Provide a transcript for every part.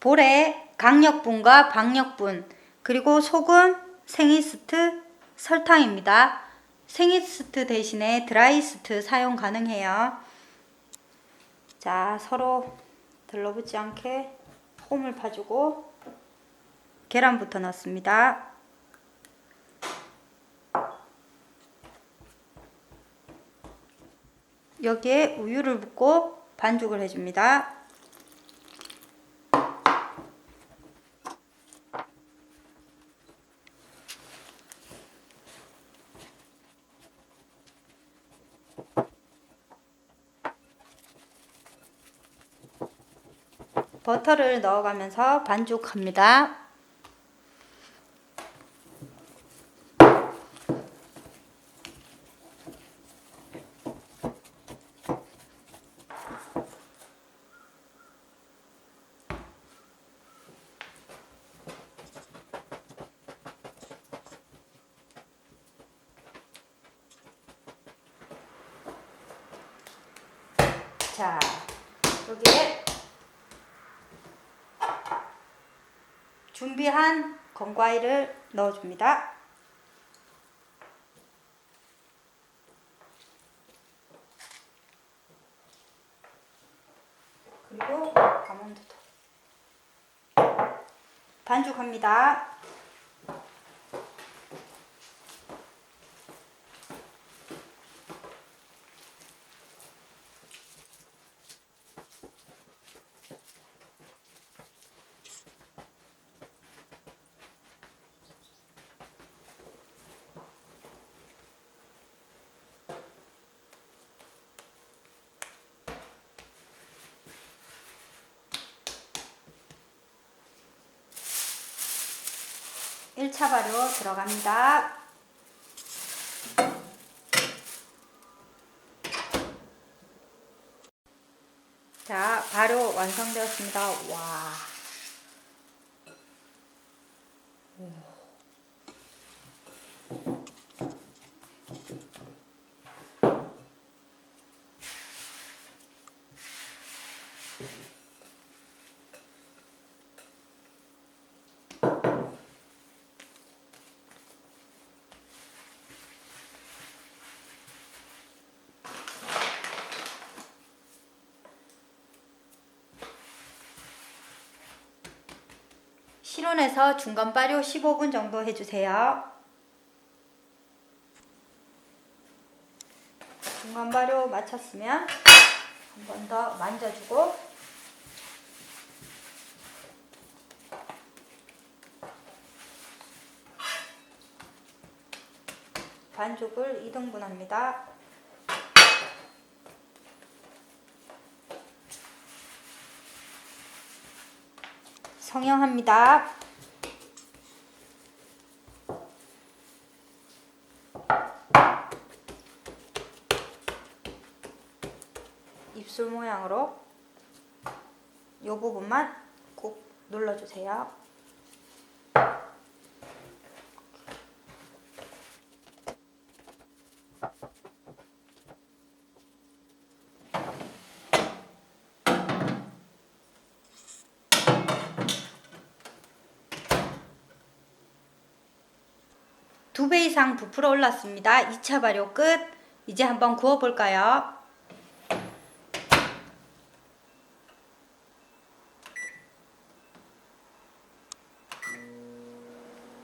볼에 강력분과 박력분 그리고 소금, 생이스트, 설탕입니다. 생이스트 대신에 드라이스트 사용 가능해요. 자, 서로 들러붙지 않게 홈을 파주고 계란부터 넣습니다. 여기에 우유를 붓고 반죽을 해줍니다. 버터를 넣어가면서 반죽합니다. 자, 여기에 준비한 건과일을 넣어줍니다. 그리고 아몬드도 반죽합니다. 일차 발효 들어갑니다. 자, 발효 완성되었습니다. 와. 실온에서 중간 발효 15분 정도 해주세요. 중간 발효 마쳤으면 한 번 더 만져주고 반죽을 2등분합니다. 성형합니다. 입술 모양으로 이 부분만 꾹 눌러주세요. 두 배 이상 부풀어 올랐습니다. 2차 발효 끝. 이제 한번 구워 볼까요?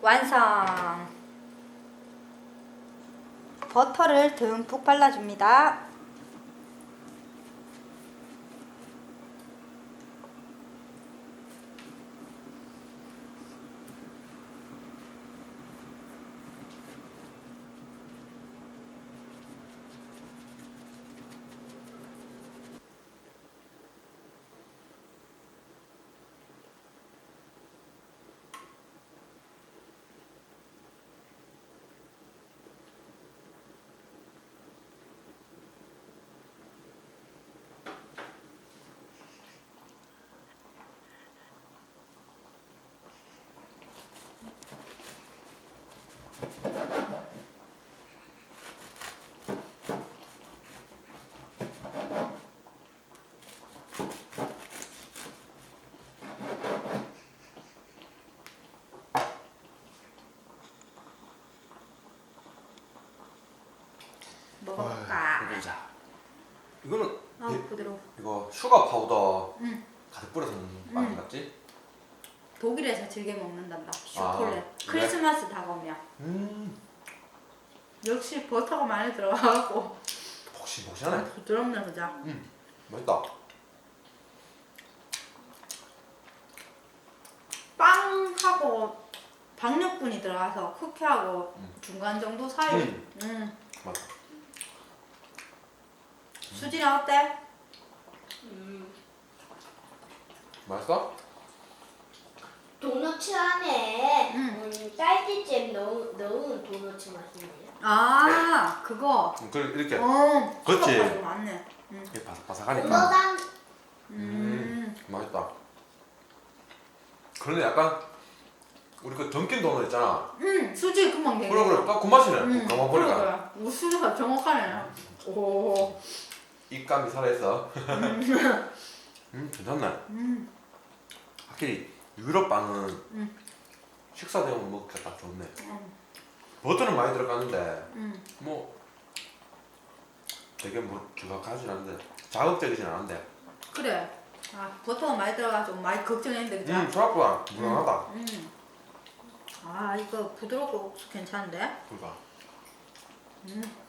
완성. 버터를 듬뿍 발라줍니다. 보자. 이거는 아 예, 부드러워. 이거 슈가 파우더 응. 가득 뿌려서 먹는 응. 빵 같지? 독일에서 즐겨 먹는단다. 아, 초콜릿. 그래? 크리스마스 다가오면. 음, 역시 버터가 많이 들어가고 폭신폭신하네. 부드럽네 그죠? 음, 맛있다. 빵하고 박력분이 들어가서 쿠키하고 음. 중간 정도 사이. 음. 음. 맞다. 수진이 어때? 음, 맛있어? 도넛 안에 음. 음, 딸기잼 넣은, 넣은 도넛 맛이네요. 아 그거. 음, 그래 이렇게 어. 그렇지. 맞네. 음. 이렇게 바삭바삭하니까 도넛한 음. 맛있다. 그런데 약간 우리 그 던킨 도넛 있잖아. 음. 수지 금방 되게. 그래 그래 딱 그 맛이네. 음. 가만 보니까 그래, 그래. 우리 수지가 정확하네. 오. 입감이 살아있어. 음 괜찮네. 음. 확실히 유럽 빵은 음. 식사 대용 먹기가 딱 좋네. 음. 버터는 많이 들어가는데 음. 뭐 되게 뭐 주각하진 않은데 자극적이진 않은데. 그래. 아 버터가 많이 들어가 좀 많이 걱정했는데 그죠? 음 생각보다 무난하다. 음. 아 이거 부드럽고 괜찮은데? 그러니까 음.